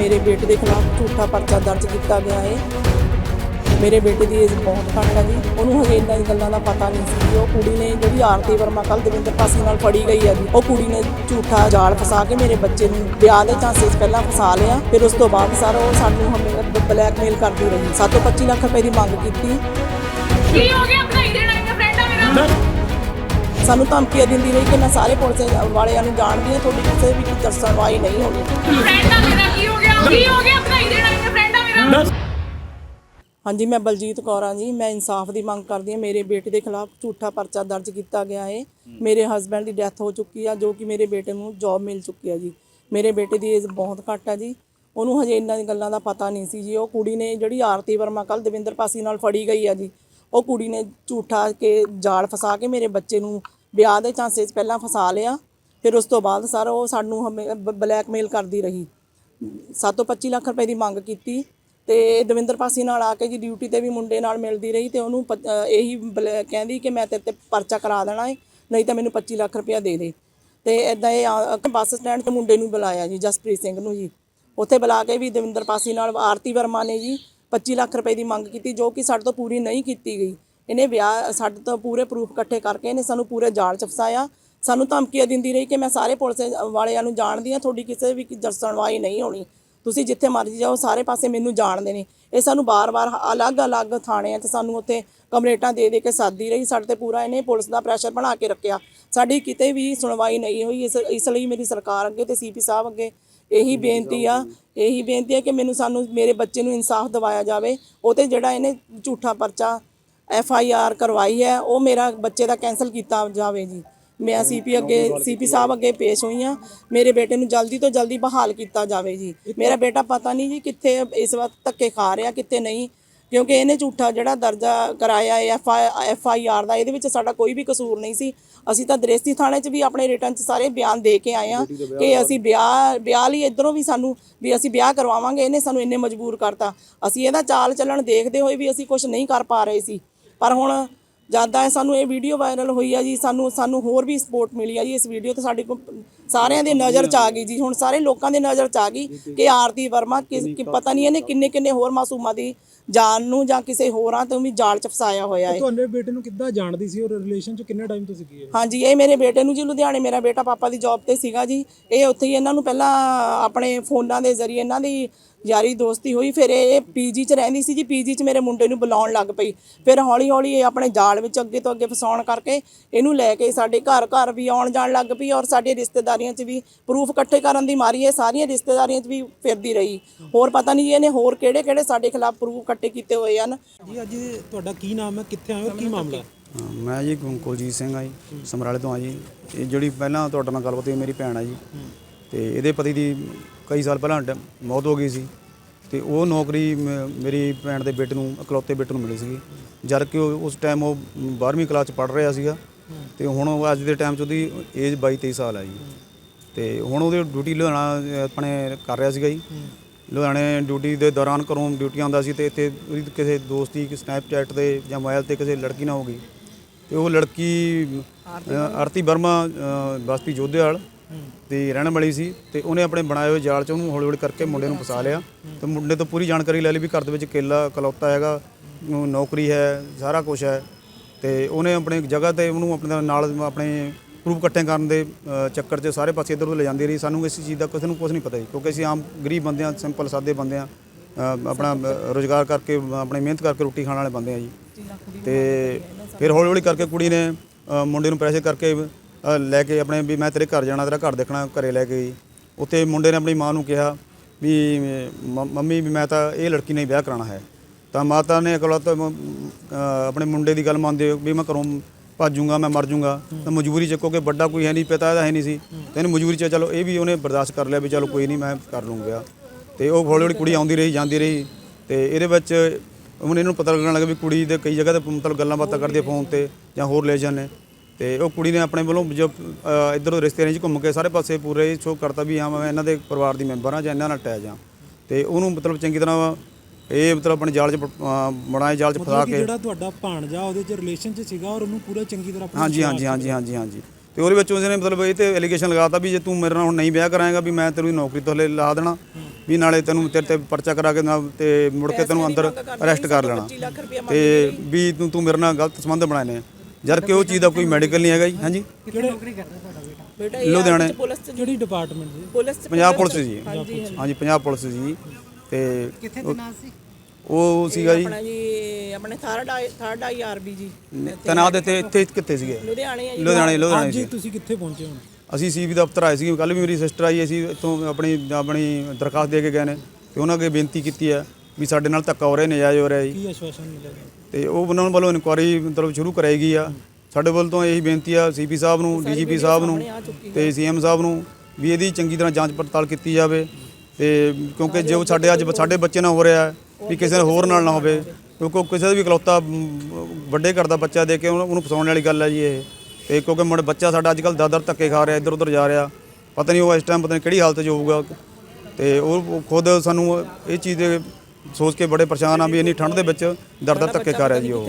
ਮੇਰੇ ਬੇਟੇ ਦੇ ਖਿਲਾਫ ਝੂਠਾ ਪਰਚਾ ਦਰਜ ਕੀਤਾ ਗਿਆ ਹੈ। ਮੇਰੇ ਬੇਟੇ ਦੀ ਏਜ ਬਹੁਤ ਘੱਟ ਹੈ ਜੀ। ਉਹਨੂੰ ਹਜੇ ਇਹਨਾਂ ਦੀ ਗੱਲਾਂ ਦਾ ਪਤਾ ਨਹੀਂ ਸੀ ਉਹ ਕੁੜੀ ਨੇ ਜਿਹੜੀ ਆਰਤੀ ਵਰਮਾ ਕੱਲ ਦਵਿੰਦਰ ਪਾਸੀ ਨਾਲ ਫੜੀ ਗਈ ਹੈ ਜੀ ਉਹ ਕੁੜੀ ਨੇ ਝੂਠਾ ਜਾਲ ਫਸਾ ਕੇ ਮੇਰੇ ਬੱਚੇ ਨੂੰ ਵਿਆਹ ਦੇ ਝਾਂਸੇ 'ਚ ਪਹਿਲਾਂ ਫਸਾ ਲਿਆ। ਫਿਰ ਉਸ ਤੋਂ ਬਾਅਦ ਸਰ ਉਹ ਸਾਨੂੰ ਹਮੇ ਬਲੈਕਮੇਲ ਕਰਦੀ ਰਹੀ। ਸਾਤੋਂ 25 ਲੱਖ ਰੁਪਏ ਦੀ ਮੰਗ ਕੀਤੀ। ਕੀ ਹੋ ਗਿਆ? ਬਣਾਈ ਦੇਣਾ ਇੱਕ ਫਰੈਂਡ ਆ ਮੇਰਾ। ਸਾਨੂੰ ਧਮਕੀਆਂ ਦਿੰਦੀ ਰਹੀ ਕਿ ਮੈਂ ਸਾਰੇ ਪੁਲਿਸ ਵਾਲਿਆਂ ਨੂੰ ਜਾਣਦੀ ਹਾਂ ਤੁਹਾਡੀ ਕਿਸੇ ਵੀ ਕੀ ਸੁਣਵਾਈ ਨਹੀਂ ਹੋਣੀ। ਫਰੈਂਡ ਆ ਮੇਰਾ ਕੀ ਹੋ ਗਿਆ ਕੀ ਹੋ ਗਿਆ ਬਣਾਈ ਦੇਣਾ ਇੱਕ ਫਰੈਂਡ ਆ ਮੇਰਾ। ਹਾਂਜੀ ਮੈਂ ਬਲਜੀਤ ਕੌਰ ਹਾਂ ਜੀ। ਮੈਂ ਇਨਸਾਫ ਦੀ ਮੰਗ ਕਰਦੀ ਹਾਂ। ਮੇਰੇ ਬੇਟੇ ਦੇ ਖਿਲਾਫ ਝੂਠਾ ਪਰਚਾ ਦਰਜ ਕੀਤਾ ਗਿਆ ਹੈ। ਮੇਰੇ ਹਸਬੰਡ ਦੀ ਡੈਥ ਹੋ ਚੁੱਕੀ ਆ ਜੋ ਕਿ ਮੇਰੇ ਬੇਟੇ ਨੂੰ ਜੌਬ ਮਿਲ ਚੁੱਕੀ ਆ ਜੀ। ਮੇਰੇ ਬੇਟੇ ਦੀ ਏਜ ਬਹੁਤ ਘੱਟ ਆ ਜੀ। ਉਹਨੂੰ ਹਜੇ ਇਹਨਾਂ ਦੀ ਗੱਲਾਂ ਦਾ ਪਤਾ ਨਹੀਂ ਸੀ ਜੀ। ਉਹ ਕੁੜੀ ਨੇ ਜਿਹੜੀ ਆਰਤੀ ਵਰਮਾ ਕੱਲ ਦਵਿੰਦਰ ਪਾਸੀ ਨਾਲ ਫੜੀ ਗਈ ਆ ਜੀ। ਉਹ ਕੁੜੀ ਨੇ ਝੂਠਾ ਕੇ ਜਾਲ ਫਸਾ ਕੇ ਮੇਰੇ ਬੱਚੇ ਨੂੰ ਵਿਆਹ ਦੇ ਝਾਂਸੇ 'ਚ ਪਹਿਲਾਂ ਫਸਾ ਲਿਆ। ਫਿਰ ਉਸ ਤੋਂ ਬਾਅਦ ਸਰ ਉਹ ਸਾਨੂੰ ਹਮੇ ਬਲੈਕਮੇਲ ਕਰਦੀ ਰਹੀ। ਸਾਤੋਂ 25 ਲੱਖ ਰੁਪਏ ਦੀ ਮੰਗ ਕੀਤੀ ਤੇ ਦਵਿੰਦਰ ਪਾਸੀ ਨਾਲ ਆ ਕੇ ਜੀ ਡਿਊਟੀ ਤੇ ਵੀ ਮੁੰਡੇ ਨਾਲ ਮਿਲਦੀ ਰਹੀ ਤੇ ਉਹਨੂੰ ਪ- ਅਹ ਇਹੀ ਬਲ- ਕਹਿੰਦੀ ਕਿ ਮੈਂ ਤੇਰੇ ਤੇ ਪਰਚਾ ਕਰਾ ਦੇਣਾ ਏ, ਨਹੀਂ ਤਾਂ ਮੈਨੂੰ 25 ਲੱਖ ਰੁਪਇਆ ਦੇ ਦੇ। ਤੇ ਇਦਾਂ ਇਹ ਆ- ਕਿ ਬੱਸ ਸਟੈਂਡ ਤੇ ਮੁੰਡੇ ਨੂੰ ਬੁਲਾਇਆ ਜੀ, ਜਸਪ੍ਰੀਤ ਸਿੰਘ ਨੂੰ ਜੀ। ਉੱਥੇ ਬੁਲਾ ਕੇ ਵੀ ਦਵਿੰਦਰ ਪਾਸੀ ਨਾਲ ਆਰਤੀ ਵਰਮਾ ਨੇ ਜੀ 25 ਲੱਖ ਰੁਪਏ ਦੀ ਮੰਗ ਕੀਤੀ, ਜੋ ਕਿ ਸਾਡੇ ਤੋਂ ਪੂਰੀ ਨਹੀਂ ਕੀਤੀ ਗਈ। ਇਹਨੇ ਵਿਆਹ, ਸਾਡੇ ਤੋਂ ਪੂਰੇ ਪ੍ਰੂਫ ਇਕੱਠੇ ਕਰਕੇ ਇਹਨੇ ਸਾਨੂੰ ਪੂਰੇ ਜਾਲ ਚ ਫਸਾਇਆ। ਸਾਨੂੰ ਧਮਕੀਆਂ ਦਿੰਦੀ ਰਹੀ ਕਿ ਮੈਂ ਸਾਰੇ ਪੁਲਿਸ ਵਾਲਿਆਂ ਨੂੰ ਜਾਣਦੀ ਹਾਂ, ਤੁਹਾਡੀ ਕਿਸੇ ਵੀ ਸੁਣਵਾਈ ਨਹੀਂ ਹੋਣੀ। ਤੁਸੀਂ ਜਿੱਥੇ ਮਰਜ਼ੀ ਜਾਓ, ਸਾਰੇ ਪਾਸੇ ਮੈਨੂੰ ਜਾਣਦੇ ਨੇ। ਇਹ ਸਾਨੂੰ ਬਾਰ-ਬਾਰ ਅਲੱਗ-ਅਲੱਗ ਥਾਣਿਆਂ 'ਚ ਸਾਨੂੰ ਉੱਥੇ ਕੰਪਲੇਂਟਾਂ ਦੇ ਦੇ ਕੇ ਸਾਦੀ ਰਹੀ। ਸਾਡੇ ਤੇ ਪੂਰਾ ਇਹਨੇ ਪੁਲਿਸ ਦਾ ਪ੍ਰੈਸ਼ਰ ਬਣਾ ਕੇ ਰੱਖਿਆ। ਸਾਡੀ ਕਿਤੇ ਵੀ ਸੁਣਵਾਈ ਨਹੀਂ ਹੋਈ। ਇਸ ਇਸ ਲਈ ਮੇਰੀ ਸਰਕਾਰ ਅੱਗੇ ਤੇ ਸੀਪੀ ਸਾਹਿਬ ਅੱਗੇ ਇਹੀ ਬੇਨਤੀ ਆ, ਇਹੀ ਬੇਨਤੀ ਆ ਕਿ ਮੈਨੂੰ ਸਾਨੂੰ ਮੇਰੇ ਬੱਚੇ ਨੂੰ ਇਨਸਾਫ ਦਿਵਾਇਆ ਜਾਵੇ। ਉਹ ਤੇ ਜਿਹੜਾ ਇਹਨੇ ਝੂਠਾ ਪਰਚਾ ਐਫ ਆਈ ਆਰ ਕਰਵਾਈ ਹੈ, ਉਹ ਮੇਰਾ ਬੱਚੇ ਦਾ ਕੈਨਸਲ ਕੀਤਾ ਜਾਵੇ ਜੀ। ਮੈਂ ਸੀਪੀ ਅੱਗੇ ਸੀਪੀ ਸਾਹਿਬ ਅੱਗੇ ਪੇਸ਼ ਹੋਈ ਹਾਂ। ਮੇਰੇ ਬੇਟੇ ਨੂੰ ਜਲਦੀ ਤੋਂ ਜਲਦੀ ਬਹਾਲ ਕੀਤਾ ਜਾਵੇ ਜੀ। ਮੇਰਾ ਬੇਟਾ ਪਤਾ ਨਹੀਂ ਜੀ ਕਿੱਥੇ ਇਸ ਵਕਤ ਧੱਕੇ ਖਾ ਰਿਹਾ ਕਿੱਥੇ ਨਹੀਂ। ਕਿਉਂਕਿ ਇਹਨੇ ਝੂਠਾ ਜਿਹੜਾ ਦਰਜਾ ਕਰਾਇਆ ਐਫ ਆਈ ਆਰ ਦਾ ਇਹਦੇ ਵਿੱਚ ਸਾਡਾ ਕੋਈ ਵੀ ਕਸੂਰ ਨਹੀਂ ਸੀ। ਅਸੀਂ ਤਾਂ ਦ੍ਰੇਸਤੀ ਥਾਣੇ 'ਚ ਵੀ ਆਪਣੇ ਰਿਟਰਨ 'ਚ ਸਾਰੇ ਬਿਆਨ ਦੇ ਕੇ ਆਏ ਆ ਕਿ ਅਸੀਂ ਵਿਆਹ ਵਿਆਹ ਲਈ ਇਧਰੋਂ ਵੀ ਸਾਨੂੰ ਵੀ ਅਸੀਂ ਵਿਆਹ ਕਰਵਾਵਾਂਗੇ ਇਹਨੇ ਸਾਨੂੰ ਇੰਨੇ ਮਜਬੂਰ ਕਰਤਾ। ਅਸੀਂ ਇਹਦਾ ਚਾਲ ਚੱਲਣ ਦੇਖਦੇ ਹੋਏ ਵੀ ਅਸੀਂ ਕੁਝ ਨਹੀਂ ਕਰ ਪਾ ਰਹੇ ਸੀ। ਪਰ ਹੁਣ ਜ਼ਿਆਦਾ ਸਾਨੂੰ ਇਹ ਵੀਡੀਓ ਵਾਇਰਲ ਹੋਈ ਆ ਜੀ, ਸਾਨੂੰ ਸਾਨੂੰ ਹੋਰ ਵੀ ਸਪੋਰਟ ਮਿਲੀ ਆ ਜੀ ਇਸ ਵੀਡੀਓ ਤੇ ਸਾਡੇ ਕੋਲ ਸਾਰਿਆਂ ਦੇ ਨਜ਼ਰ ਚ ਆ ਗਈ ਜੀ। ਹੁਣ ਸਾਰੇ ਲੋਕਾਂ ਦੇ ਨਜ਼ਰ ਚ ਆ ਗਈ ਕਿ ਆਰਤੀ ਵਰਮਾ ਕਿ ਕਿ ਪਤਾ ਨਹੀਂ ਇਹਨੇ ਕਿੰਨੇ ਕਿੰਨੇ ਹੋਰ ਮਾਸੂਮਾਂ ਦੀ ਜਾਨ ਨੂੰ ਜਾਂ ਕਿਸੇ ਹੋਰਾਂ ਤੋਂ ਵੀ ਜਾਲ ਚ ਫਸਾਇਆ ਹੋਇਆ ਹੈ। ਤੁਹਾਡੇ ਬੇਟੇ ਨੂੰ ਕਿੱਦਾਂ ਜਾਣਦੀ ਸੀ ਔਰ ਰਿਲੇਸ਼ਨ ਚ? ਕਿੰਨੇ ਟਾਈਮ ਤੋਂ ਸੀਗੀ ਇਹ ਹਾਂਜੀ ਇਹ ਮੇਰੇ ਬੇਟੇ ਨੂੰ ਜੀ ਲੁਧਿਆਣੇ ਮੇਰਾ ਬੇਟਾ ਪਾਪਾ ਦੀ ਜੌਬ ਤੇ ਸੀਗਾ ਜੀ। ਇਹ ਉੱਥੇ ਹੀ ਇਹਨਾਂ ਨੂੰ ਪਹਿਲਾਂ ਆਪਣੇ ਫੋਨਾਂ ਦੇ ਜ਼ਰੀਏ ਇਹਨਾਂ ਦੀ ਯਾਰੀ ਦੋਸਤੀ ਹੋਈ। ਫਿਰ ਇਹ ਪੀਜੀ 'ਚ ਰਹਿੰਦੀ ਸੀ ਜੀ। ਪੀਜੀ 'ਚ ਮੇਰੇ ਮੁੰਡੇ ਨੂੰ ਬੁਲਾਉਣ ਲੱਗ ਪਈ। ਫਿਰ ਹੌਲੀ ਹੌਲੀ ਇਹ ਆਪਣੇ ਜਾਲ ਵਿੱਚ ਅੱਗੇ ਤੋਂ ਅੱਗੇ ਫਸਾਉਣ ਕਰਕੇ ਇਹਨੂੰ ਲੈ ਕੇ ਸਾਡੇ ਘਰ ਘਰ ਵੀ ਆਉਣ ਜਾਣ ਲੱਗ ਪਈ ਔਰ ਸਾਡੇ ਰਿਸ਼ਤੇਦਾਰੀਆਂ 'ਚ ਵੀ ਪ੍ਰੂਫ ਇਕੱਠੇ ਕਰਨ ਦੀ ਮਾਰੀ ਇਹ ਸਾਰੀਆਂ ਰਿਸ਼ਤੇਦਾਰੀਆਂ 'ਚ ਵੀ ਫਿਰਦੀ ਰਹੀ। ਹੋਰ ਪਤਾ ਨਹੀਂ ਇਹਨੇ ਹੋਰ ਕਿਹੜੇ ਕਿਹੜੇ ਸਾਡੇ ਖਿਲਾਫ ਪ੍ਰੂਫ ਇਕੱਠੇ ਕੀਤੇ ਹੋਏ ਹਨ। ਜੀ ਅੱਜ ਤੁਹਾਡਾ ਕੀ ਨਾਮ ਹੈ? ਕਿੱਥੇ ਆਏ ਹੋ? ਕੀ ਮਾਮਲਾ ਮੈਂ ਜੀ ਕੁਲਜੀਤ ਸਿੰਘ ਆ ਜੀ ਸਮਰਾਲੇ ਤੋਂ ਆ ਜੀ। ਇਹ ਜਿਹੜੀ ਪਹਿਲਾਂ ਤੁਹਾਡੇ ਨਾਲ ਗੱਲਬਾਤ ਹੋਈ ਮੇਰੀ ਭੈਣ ਆ ਜੀ। ਤੇ ਇਹਦੇ ਪਤੀ ਦੀ ਕਈ ਸਾਲ ਪਹਿਲਾਂ ਮੌਤ ਹੋ ਗਈ ਸੀ। ਤੇ ਉਹ ਨੌਕਰੀ ਮੇਰੀ ਭੈਣ ਦੇ ਬੇਟੇ ਨੂੰ ਇਕਲੌਤੇ ਬੇਟੇ ਨੂੰ ਮਿਲੀ ਸੀਗੀ। ਜਦ ਕਿ ਉਹ- ਉਸ ਟਾਈਮ ਉਹ 12ਵੀਂ ਕਲਾਸ ਚ ਪੜ ਰਿਹਾ ਸੀਗਾ। ਤੇ ਹੁਣ ਉਹ ਅੱਜ ਦੇ ਟਾਈਮ ਚ ਉਹਦੀ ਏਜ 22 23 ਸਾਲ ਆ ਜੀ। ਤੇ ਹੁਣ ਉਹਦੀ ਡਿਊਟੀ ਲੁਧਿਆਣਾ ਆਪਣੇ ਕਰ ਰਿਹਾ ਸੀਗਾ ਜੀ। ਲੁਧਿਆਣੇ ਡਿਊਟੀ ਦੇ ਦੌਰਾਨ ਘਰੋਂ ਡਿਊਟੀ ਆਉਂਦਾ ਸੀ ਤੇ ਇੱਥੇ ਉਹਦੀ ਕਿਸੇ ਦੋਸਤੀ ਕਿ ਸਨੈਪਚੈਟ ਤੇ ਜਾਂ ਮੋਬਾਈਲ ਤੇ ਕਿਸੇ ਲੜਕੀ ਨਾਲ ਹੋ ਗਈ। ਤੇ ਉਹ ਲੜਕੀ ਆਰਤੀ ਵਰਮਾ। ਬਸਤੀ ਜੋਧੇਵਾਲ ਦੀ ਰਹਿਣ ਵਾਲੀ ਸੀ ਤੇ ਉਹਨੇ ਆਪਣੇ ਬਣਾਏ ਹੋਏ ਜਾਲ 'ਚ ਉਹਨੂੰ ਹੌਲੀ ਹੌਲੀ ਕਰਕੇ ਮੁੰਡੇ ਨੂੰ ਫਸਾ ਲਿਆ। ਤੇ ਮੁੰਡੇ ਤੋਂ ਪੂਰੀ ਜਾਣਕਾਰੀ ਲੈ ਲਈ ਵੀ ਘਰ ਦੇ ਵਿੱਚ ਕੇਲਾ ਕਲੌਤਾ ਹੈਗਾ ਨੌਕਰੀ ਹੈ ਸਾਰਾ ਕੁਝ ਹੈ। ਤੇ ਉਹਨੇ ਆਪਣੀ ਜਗ੍ਹਾ ਤੇ ਉਹਨੂੰ ਆਪਣੇ ਨਾਲ ਆਪਣੇ ਪ੍ਰੂਫ ਇਕੱਠੇ ਕਰਨ ਦੇ ਚੱਕਰ 'ਚ ਸਾਰੇ ਪਾਸੇ ਇੱਧਰ ਉੱਧਰ ਲੈ ਜਾਂਦੀ ਰਹੀ। ਸਾਨੂੰ ਇਸ ਚੀਜ਼ ਦਾ ਕਿਸੇ ਨੂੰ ਕੁਝ ਨਹੀਂ ਪਤਾ ਜੀ, ਕਿਉਂਕਿ ਅਸੀਂ ਆਮ ਗਰੀਬ ਬੰਦੇ ਹਾਂ, ਸਿੰਪਲ, ਸਾਦੇ ਬੰਦੇ ਹਾਂ। ਆਪਣਾ ਰੋਜ਼ਗਾਰ ਕਰਕੇ, ਆਪਣੀ ਮਿਹਨਤ ਕਰਕੇ ਰੋਟੀ ਖਾਣ ਵਾਲੇ ਬੰਦੇ ਹਾਂ ਜੀ। ਤੇ ਫਿਰ ਹੌਲੀ ਹੌਲੀ ਕਰਕੇ ਕੁੜੀ ਨੇ ਮੁੰਡੇ ਨੂੰ ਪ੍ਰੈਸ਼ਰ ਕਰਕੇ ਲੈ ਕੇ ਆਪਣੇ ਵੀ ਮੈਂ ਤੇਰੇ ਘਰ ਜਾਣਾ, ਤੇਰਾ ਘਰ ਦੇਖਣਾ, ਘਰੇ ਲੈ ਕੇ ਗਈ ਉੱਥੇ ਮੁੰਡੇ ਨੇ ਆਪਣੀ ਮਾਂ ਨੂੰ ਕਿਹਾ ਵੀ, ਮ- ਮੰਮੀ ਵੀ ਮੈਂ ਤਾਂ ਇਹ ਲੜਕੀ ਨਾਲ ਵਿਆਹ ਕਰਾਉਣਾ ਹੈ। ਤਾਂ ਮਾਤਾ ਨੇ ਇਕਲੌਤ ਆਪਣੇ ਮੁੰਡੇ ਦੀ ਗੱਲ ਮੰਨਦੇ ਵੀ ਮੈਂ ਘਰੋਂ ਭਾਜੂਗਾ ਮੈਂ ਮਰ ਜੂੰਗਾ। ਤਾਂ ਮਜਬੂਰੀ ਚ ਕਿਉਂਕਿ ਵੱਡਾ ਕੋਈ ਹੈ ਨਹੀਂ ਪਿਤਾ ਇਹਦਾ ਹੈ ਨਹੀਂ ਸੀ। ਤੇ ਇਹਨੇ ਮਜਬੂਰੀ ਚ ਚਲੋ ਇਹ ਵੀ ਉਹਨੇ ਬਰਦਾਸ਼ਤ ਕਰ ਲਿਆ ਵੀ ਚਲੋ ਕੋਈ ਨਹੀਂ ਮੈਂ ਕਰ ਲੂੰਗਾ। ਵਿਆਹ ਤੇ ਉਹ ਹੌਲੀ ਹੌਲੀ ਕੁੜੀ ਆਉਂਦੀ ਰਹੀ ਜਾਂਦੀ ਰਹੀ। ਤੇ ਇਹਦੇ ਵਿੱਚ ਹੁਣ ਇਹਨੂੰ ਪਤਾ ਲੱਗਣ ਲੱਗਾ ਵੀ ਕੁੜੀ ਦੇ ਕਈ ਜਗ੍ਹਾ ਤੇ ਮਤਲਬ ਗੱਲਾਂ ਬਾਤਾਂ ਕਰਦੀ ਫੋਨ ਤੇ ਜਾਂ ਹੋਰ ਰਿਲੇਸ਼ਨ ਨੇ। ਤੇ ਉਹ ਕੁੜੀ ਨੇ ਆਪਣੇ ਵੱਲੋਂ ਜੋ ਇੱਧਰੋਂ ਰਿਸ਼ਤੇਦਾਰਾਂ 'ਚ ਘੁੰਮ ਕੇ ਸਾਰੇ ਪਾਸੇ ਪੂਰੇ ਸ਼ੋਅ ਕਰਤਾ ਵੀ ਹਾਂ ਮੈਂ ਇਹਨਾਂ ਦੇ ਪਰਿਵਾਰ ਦੀ ਮੈਂਬਰ ਹਾਂ ਜਾਂ ਇਹਨਾਂ ਨਾਲ ਅਟੈਚ ਹਾਂ। ਤੇ ਉਹਨੂੰ ਮਤਲਬ ਚੰਗੀ ਤਰ੍ਹਾਂ ਇਹ ਮਤਲਬ ਆਪਣੇ ਜਾਲ 'ਚ ਬਣਾਏ ਜਾਲ 'ਚ ਫਸਾ ਮਤਲਬ ਕਿ ਕੇ ਜਿਹੜਾ ਤੁਹਾਡਾ ਭਾਣਜਾ ਉਹਦੇ ਚ ਰਿਲੇਸ਼ਨ ਚ ਸੀਗਾ ਔਰ ਉਹਨੂੰ ਪੂਰਾ ਚੰਗੀ ਤਰ੍ਹਾਂ ਆਪਣਾ ਹਾਂਜੀ ਹਾਂਜੀ ਹਾਂਜੀ ਹਾਂਜੀ ਹਾਂਜੀ। ਤੇ ਉਹਦੇ ਵਿੱਚ ਉਸਨੇ ਮਤਲਬ ਇਹ ਤੇ ਐਲੀਗੇਸ਼ਨ ਲਗਾਤਾ ਵੀ ਜੇ ਤੂੰ ਮੇਰੇ ਨਾਲ ਹੁਣ ਨਹੀਂ ਵਿਆਹ ਕਰਾਏਗਾ ਵੀ ਮੈਂ ਤੇਰੀ ਨੌਕਰੀ ਤੋਂ ਹਲੇ ਲਾ ਦੇਣਾ ਵੀ ਨਾਲੇ ਤੈਨੂੰ ਤੇਰੇ ਤੇ ਪਰਚਾ ਕਰਾ ਕੇ ਨਾ ਤੇ ਮੁੜ ਕੇ ਤੈਨੂੰ ਅੰਦਰ ਅਰੈਸਟ ਕਰ ਲੈਣਾ ਤੇ ਵੀ ਤੂੰ ਤੂੰ ਮੇਰੇ ਨਾਲ ਗਲਤ ਸੰਬੰਧ ਬਣਾਏ ਨੇ। ਜਦ ਕਿ ਉਹ ਚੀਜ਼ ਦਾ ਕੋਈ ਮੈਡੀਕਲ ਨਹੀਂ ਹੈਗਾ ਜੀ ਹਾਂਜੀ। ਬੇਟਾ? ਲੁਧਿਆਣੇ। ਪੁਲਿਸ ਚ ਕਿਹੜੀ ਡਿਪਾਰਟਮੈਂਟ ਜੀ? ਪੁਲਿਸ ਚ ਪੰਜਾਬ ਪੁਲਿਸ ਜੀ। ਹਾਂਜੀ ਪੰਜਾਬ ਪੁਲਿਸ ਜੀ। ਤੇ ਕਿੱਥੇ ਤਨਾਤ ਸੀ? ਉਹ ਸੀਗਾ ਜੀ। ਆਪਣਾ ਜੀ ਆਪਣੇ third I third I RB ਜੀ। ਤਨਾਤ ਇੱਥੇ ਇੱਥੇ ਕਿੱਥੇ ਸੀਗੇ? ਲੁਧਿਆਣੇ ਆ ਜੀ। ਲੁਧਿਆਣੇ ਲੁਧਿਆਣੇ ਸੀ ਤੁਸੀਂ ਕਿੱਥੇ ਪਹੁੰਚੇ ਹੋ? ਅਸੀਂ ਸੀਬੀ ਦਫ਼ਤਰ ਆਏ ਸੀ ਕੱਲ ਵੀ ਮੇਰੀ ਸਿਸਟਰ ਆਈ ਅਸੀਂ ਇੱਥੋਂ ਆਪਣੀ ਆਪਣੀ ਦਰਖਾਸਤ ਦੇ ਕੇ ਗਏ ਨੇ। ਤੇ ਉਹਨਾਂ ਅੱਗੇ ਬੇਨਤੀ ਕੀਤੀ ਹੈ ਵੀ ਸਾਡੇ ਨਾਲ ਧੱਕਾ ਹੋ ਰਿਹਾ ਨਜਾਇਜ਼ ਹੋ ਰਿਹਾ ਜੀ। ਕੀ ਆਸ਼ਵਾਸਨ ਮਿਲਿਆ ਜੀ? ਤੇ ਉਹ ਉਹਨਾਂ ਵੱਲੋਂ ਇਨਕੁਆਰੀ ਮਤਲਬ ਸ਼ੁਰੂ ਕਰਾਈ ਆ। ਸਾਡੇ ਵੱਲ ਤੋਂ ਇਹੀ ਬੇਨਤੀ ਆ ਸੀਪੀ ਸਾਹਿਬ ਨੂੰ ਡੀਜੀਪੀ ਸਾਹਿਬ ਨੂੰ ਤੇ ਸੀਐਮ ਸਾਹਿਬ ਨੂੰ ਵੀ ਇਹਦੀ ਚੰਗੀ ਤਰ੍ਹਾਂ ਜਾਂਚ ਪੜਤਾਲ ਕੀਤੀ ਜਾਵੇ। ਤੇ ਕਿਉਂਕਿ ਜੋ ਸਾਡੇ ਅੱਜ ਸਾਡੇ ਬੱਚੇ ਨਾਲ ਹੋ ਰਿਹਾ ਹੈ, ਵੀ ਕਿਸੇ ਨਾਲ ਹੋਰ ਨਾਲ ਨਾ ਹੋਵੇ ਕਿਉਂਕਿ ਕਿਸੇ ਦਾ ਵੀ ਇਕਲੌਤਾ ਵੱਡੇ ਘਰ ਦਾ ਬੱਚਾ ਦੇ ਕੇ ਉਹਨੂੰ ਫਸਾਉਣ ਵਾਲੀ ਗੱਲ ਹੈ ਜੀ ਇਹ। ਤੇ ਕਿਉਂਕਿ ਮੁੰਡਾ ਬੱਚਾ ਸਾਡਾ ਅੱਜ ਕੱਲ੍ਹ ਦਰ ਧੱਕੇ ਖਾ ਰਿਹਾ ਇੱਧਰ ਉੱਧਰ ਜਾ ਰਿਹਾ। ਪਤਾ ਨਹੀਂ ਉਹ ਇਸ ਟਾਈਮ ਪਤਾ ਨਹੀਂ ਕਿਹੜੀ ਹਾਲਤ 'ਚ ਹੋਊਗਾ। ਤੇ ਉਹ ਖੁਦ ਸਾਨੂੰ ਇਹ ਚੀਜ਼ ਦੇ ਸੋਚ ਕੇ ਬੜੇ ਪਰੇਸ਼ਾਨ ਆ ਵੀ ਇੰਨੀ ਠੰਡ ਦੇ ਵਿੱਚ ਦਰਦ ਧੱਕੇ ਖਾ ਰਿਹਾ ਜੀ ਉਹ।